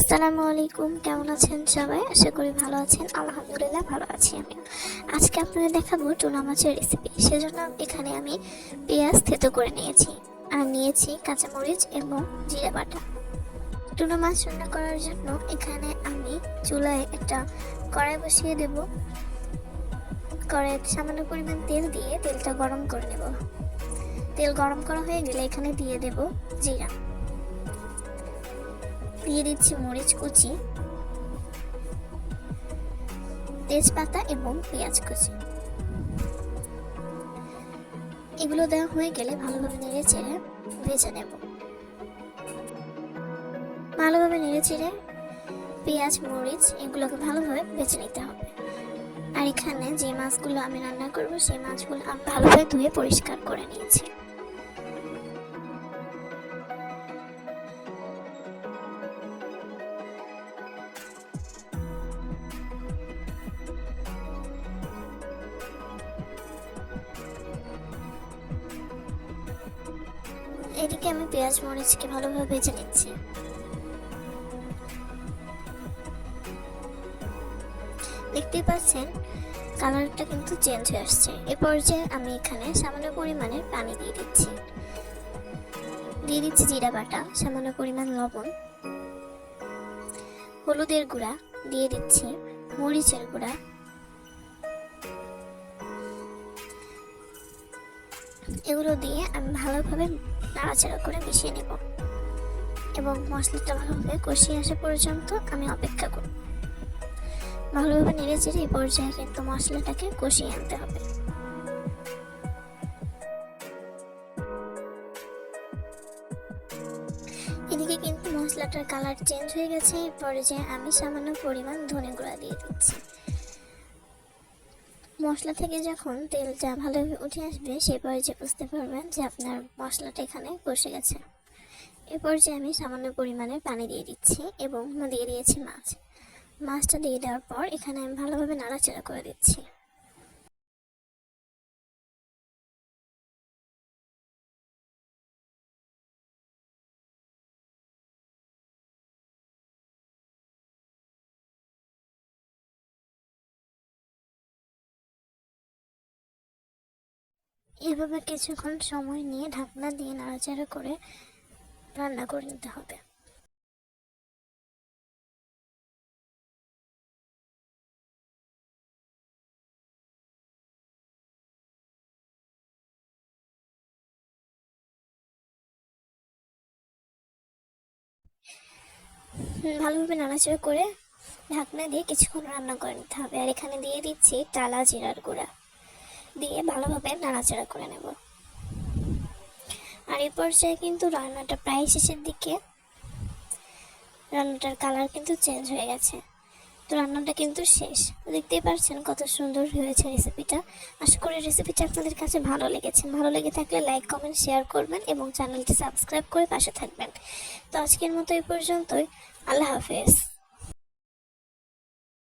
আসসালামু আলাইকুম, কেমন আছেন সবাই? আশা করি ভালো আছেন। আলহামদুলিল্লাহ ভালো আছি আমি। আজকে আপনাদের দেখাবো টুনা মাছের রেসিপি সেজন্য এখানে আমি পেঁয়াজ থেতো করে নিয়েছি। আর নিয়েছি কাঁচামরিচ এবং জিরা বাটা। টুনা মাছ রান্না করার জন্য এখানে আমি চুলায় একটা কড়াই বসিয়ে দেব। কড়াইয়ে সামান্য পরিমাণ তেল দিয়ে তেলটা গরম করে নেব। তেল গরম করা হয়ে গেলে এখানে দিয়ে দেব জিরা। দিয়ে দিচ্ছি মরিচ কুচি, তেজপাতা এবং পেঁয়াজ কুচি। এগুলো দেওয়া হয়ে গেলে ভালোভাবে নেড়ে চেড়ে ভেজে নেব। ভালোভাবে নেড়ে চেড়ে পেঁয়াজ, মরিচ এগুলোকে ভালোভাবে বেছে নিতে হবে। আর এখানে যে মাছগুলো আমি রান্না করব, সেই মাছগুলো আমি ভালোভাবে ধুয়ে পরিষ্কার করে নিয়েছি। এদিকে আমি পেঁয়াজ, মরিচকে ভালোভাবে ভেজে নিচ্ছি। দেখতেই পাচ্ছেন, কালারটা কিন্তু চেঞ্জ হয়ে আসছে। এ পর্যায়ে আমি এখানে সামান্য পরিমাণে পানি দিয়ে দিচ্ছি। দিয়ে দিচ্ছি জিরা বাটা, সামান্য পরিমাণ লবণ, হলুদের গুঁড়া, দিয়ে দিচ্ছি মরিচের গুঁড়া। এগুলো দিয়ে আমি ভালোভাবে নাড়াচাড়া করে মিশিয়ে নেব। এবং মশলাটা ভালোভাবে কষিয়ে আসা পর্যন্ত আমি অপেক্ষা করব। ভালোভাবে নেড়ে চেড়ে এই পর্যায়ে কিন্তু মশলাটাকে কষিয়ে আনতে হবে। এদিকে কিন্তু মশলাটার কালার চেঞ্জ হয়ে গেছে। এই পর্যায়ে আমি সামান্য পরিমাণ ধনে গুঁড়া দিয়ে দিচ্ছি। মশলা থেকে যখন তেলটা ভালোভাবে উঠে আসবে, সে পর্যায়ে বুঝতে পারবেন যে আপনার মশলাটা এখানে বসে গেছে। এ পর্যায়ে আমি সামান্য পরিমাণে পানি দিয়ে দিচ্ছি এবং দিয়ে দিয়েছি মাছ। মাছটা দিয়ে দেওয়ার পর এখানে আমি ভালোভাবে নাড়াচাড়া করে দিচ্ছি। এভাবে কিছুক্ষণ সময় নিয়ে ঢাকনা দিয়ে নাড়াচাড়া করে রান্না করে নিতে হবে। ভালোভাবে নাড়াচাড়া করে ঢাকনা দিয়ে কিছুক্ষণ রান্না করে নিতে হবে। আর এখানে দিয়ে দিচ্ছি টালা জিরার গুঁড়া। দিয়ে ভালোভাবে নাড়াচাড়া করে নেব। আর এই পর্যায়ে কিন্তু রান্নাটা প্রায় শেষের দিকে। রান্নাটার কালার কিন্তু চেঞ্জ হয়ে গেছে। তো রান্নাটা কিন্তু শেষ। দেখতেই পারছেন কত সুন্দর হয়েছে রেসিপিটা আশা করি রেসিপিটা আপনাদের কাছে ভালো লেগেছে। ভালো লেগে থাকলে লাইক কমেন্ট শেয়ার করবেন এবং চ্যানেলটি সাবস্ক্রাইব করে পাশে থাকবেন। তো আজকের মতো এই পর্যন্তই। আল্লাহ হাফেজ।